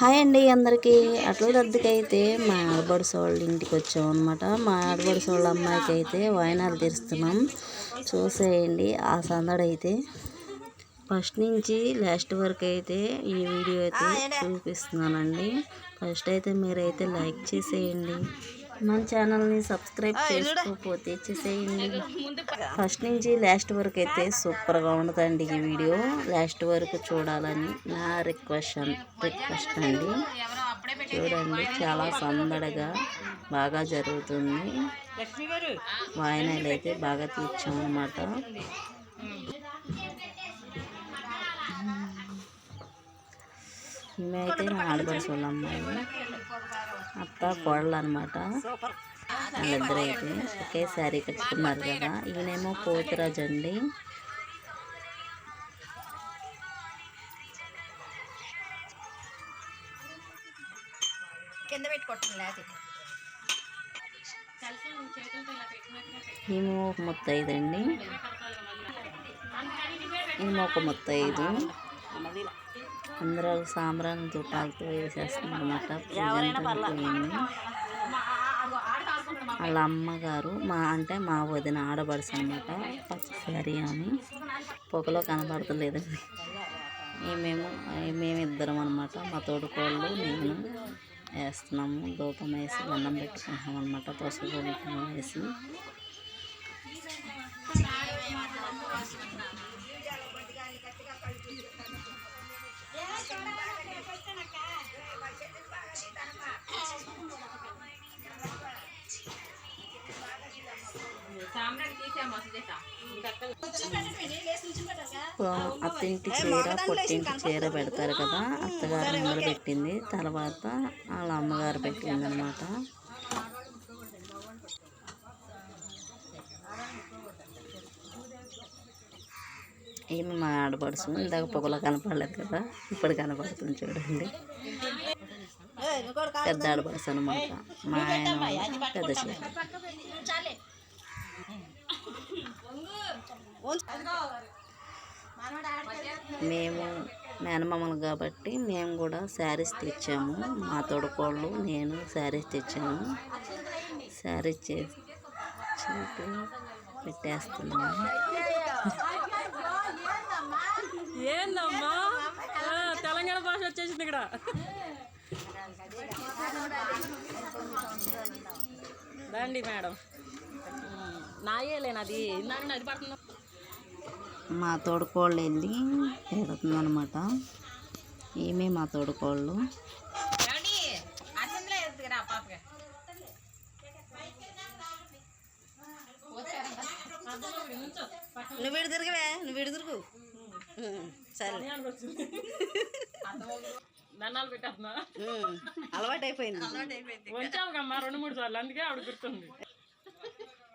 Hi. అండి అందరికీ. అట్ల దద్దకైతే మా ఆడబడుసు వాళ్ళ ఇంటికి వచ్చాం అనమాట మా ఆడబడుసు వాళ్ళ అమ్మాయికి అయితే వాయినాలు తీరుస్తున్నాం. చూసేయండి ఆ సందడి అయితే ఫస్ట్ నుంచి లాస్ట్ వరకు అయితే ఈ వీడియో అయితే చూపిస్తున్నానండి. ఫస్ట్ అయితే మీరైతే లైక్ చేసేయండి. మన ఛానల్ని సబ్స్క్రైబ్ చేసుకోకపోతే చేసేయండి. ఫస్ట్ నుంచి లాస్ట్ వరకు అయితే సూపర్గా ఉంటుందండి ఈ వీడియో. లాస్ట్ వరకు చూడాలని నా రిక్వెస్ట్ రిక్వెస్ట్ అండి. చూడండి చాలా సందడిగా బాగా జరుగుతుంది. వాయనాలు అయితే బాగా తీర్చామన్నమాట. మేమైతే వాళ్ళ అమ్మాయి. అత్త కోడలు అనమాట వాళ్ళిద్దరు అయితే ఒకే శారీ కట్టుకున్నారు కదా. ఈయనేమో పోతురాజు అండి. కింద ఈమె ఒక ముత్తైదు అండి. ఈమె ఒక ముత్తైదు. అందరూ సాంబ్రాన్ తుపాలతో వేసేస్తున్నారు అనమాట వాళ్ళ అమ్మగారు మా అంటే మా వదిన ఆడబడుసు అనమాట పచ్చ శారీ అని. పొగలో కనబడతలేదండి మేమేమో మేమిద్దరం అనమాట మా తోడుకోళ్ళు నేను వేస్తున్నాము. దూపం వేసి దండం పెట్టుకుంటున్నాం అనమాట పసుపు వేసి. అత్తింటి చీర పొట్టింటి చీర పెడతారు కదా అత్తగారు ముందర పెట్టింది. తర్వాత వాళ్ళ అమ్మగారు పెట్టింది అనమాట ఏమి మా ఆడపడుచు ఇందాక పొగలో కనపడలేదు కదా ఇప్పుడు కనపడుతుంది చూడండి. పెద్ద ఆడపడుచు అనమాట మా ఆయన పెద్ద చీర మేము మేనమామలు కాబట్టి మేము కూడా శారీస్ తెచ్చాము. మా తోడుకోళ్ళు నేను శారీస్ తెచ్చాము. శారీస్ చేసి పెట్టేస్తున్నాము. ఏందమ్మా? ఆ, తెలంగాణ భాష వచ్చేసింది ఇక్కడ. రండి మేడం. నాయేలేనది ఇందాక నది పడుతున్నా మా తోడుకోళ్ళు వెళ్ళి పెడుతుందనమాట ఈమె మా తోడుకోళ్ళు? నువ్వు ఇటు తిరిగివే నువ్వు ఉమ్, సరే. దండాలు పెట్టేస్తున్నా. అలవాటు అయిపోయింది వచ్చావుకమ్మా రెండు మూడు సార్లు. అందుకే ఆవిడ గుర్తుంది.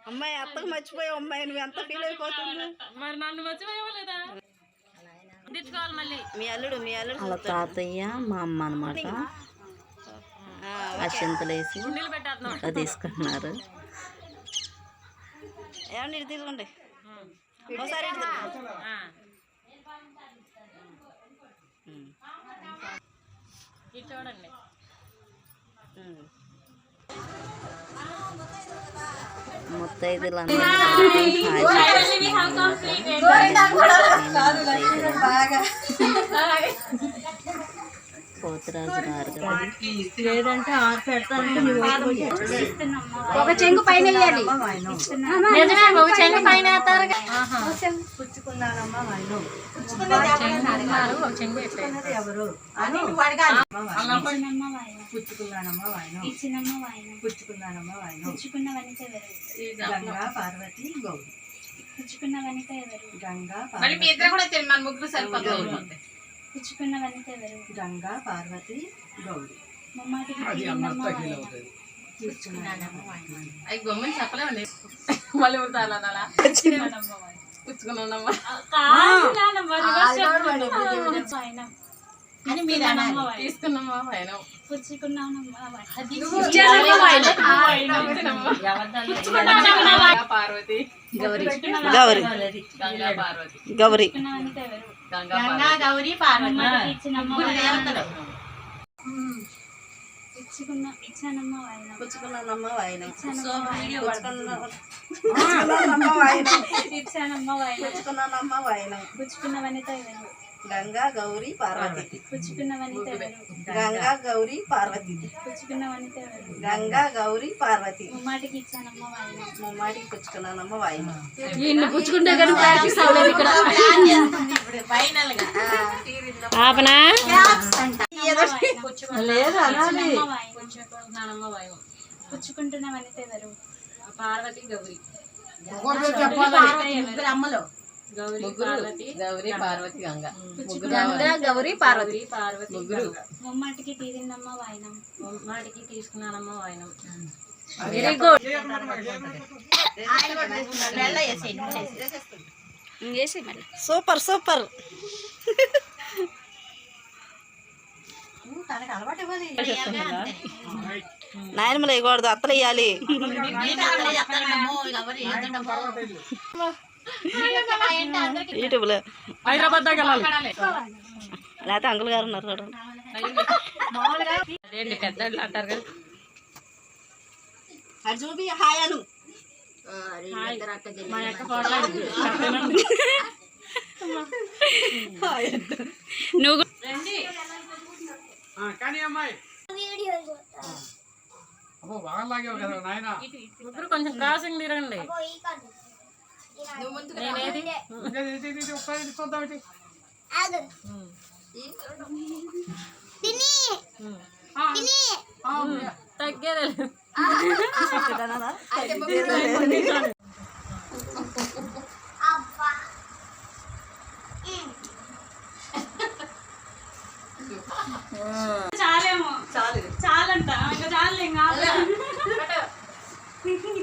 అమ్మాయి అత్తకు మర్చిపోయావు అమ్మాయి నువ్వు ఎంత ఫీల్ అయిపోతుంది? మరి నన్ను తెచ్చుకోవాలి మళ్ళీ. మీ అల్లుడు మీ అల్లుడు వాళ్ళ తాతయ్య మా అమ్మ అనమాట పెట్టేస్తున్నాం. అట్లా తీసుకుంటున్నారు ఏమండి ఇటు తీసుకోండి. ఒకసారి ఇది చూడండి. ఉమ్. ముత్తైదులు పోతురాజు గారు కదా ఒక చెంగు పైన వేయాలి. నిజమే ఒక చెంగు పైన వేస్తారు ఇచ్చినమ్మ వాయనం పుచ్చుకున్న వనిత ఎవరు? గంగా పార్వతి గౌరి. పుచ్చుకున్న వనిత ఎవరు? గంగా మళ్ళీ మీ ఇద్దరు కూడా మన ముగ్గురు సరిపోతుంది పుచ్చుకున్న వనిత ఎవరు గంగా పార్వతి గౌరి. అవి గమ్మని చెప్పలేమండి. మళ్ళీ ఉడతాను అలా పుచ్చుకున్నానమ్మా వాయనం తీసుకున్నానమ్మ వైనం తీసుకున్నామా వైనం? పార్వతి గౌరీ. గంగా పార్వతి. గౌరీ. ఎవరు? గంగా పార్వతి. ఇచ్చినమ్మ ఇచ్చుకున్న ఇచ్చానమ్మ వైనం. పుచ్చుకున్నానమ్మ వాయినం పుచ్చుకున్నానమ్మ పుచ్చుకున్న వనిత గంగా గౌరీ పార్వతి. పుచ్చుకున్న వనిత ఎవరు గంగా. గౌరీ పార్వతి. పుచ్చుకున్న వనిత ఎవరు? గంగా గౌరీ పార్వతి. ముమ్మాటికి ఇచ్చానమ్మ పుచ్చుకున్నానమ్మ వాయినం. ఆపనా? లేదు పుచ్చుకున్నానమ్మ వైనం పుచ్చుకుంటున్న వనిత ఎవరు? పార్వతి గౌరీ. అమ్మలో. గౌరీ పార్వతి గంగ గంగా గౌరీ పార్వతి పార్వతి ముగ్గురు ముమ్మాటికి తీరిందమ్మ వైనం మాటికి తీసుకున్నానమ్మ వాయనం వెరీ గుడ్ సూపర్ సూపర్ నాయనమ్మలు వేయకూడదు అత్తలు వేయాలి యూట్యూబ్లో హైదరాబాద్ దాకా లేకపోతే అంకుల్ గారు ఉన్నారు చూడండి. అదేంటి పెద్దలు అంటారు కదా. అది చూపి హాయ్ అను. నువ్వు కానీ అమ్మాయి. ముగ్గురు కొంచెం క్రాసింగ్ తిరగండి తగ్గేదే చాలేమో. చాలు. చాలంట. ఇంకా చాలు ఇంకా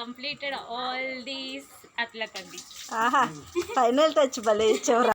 కంప్లీటెడ్ ఆల్ దీస్ అట్లా కండి ఆహా ఫైనల్ టచ్ భలే ఇచ్చేవరా.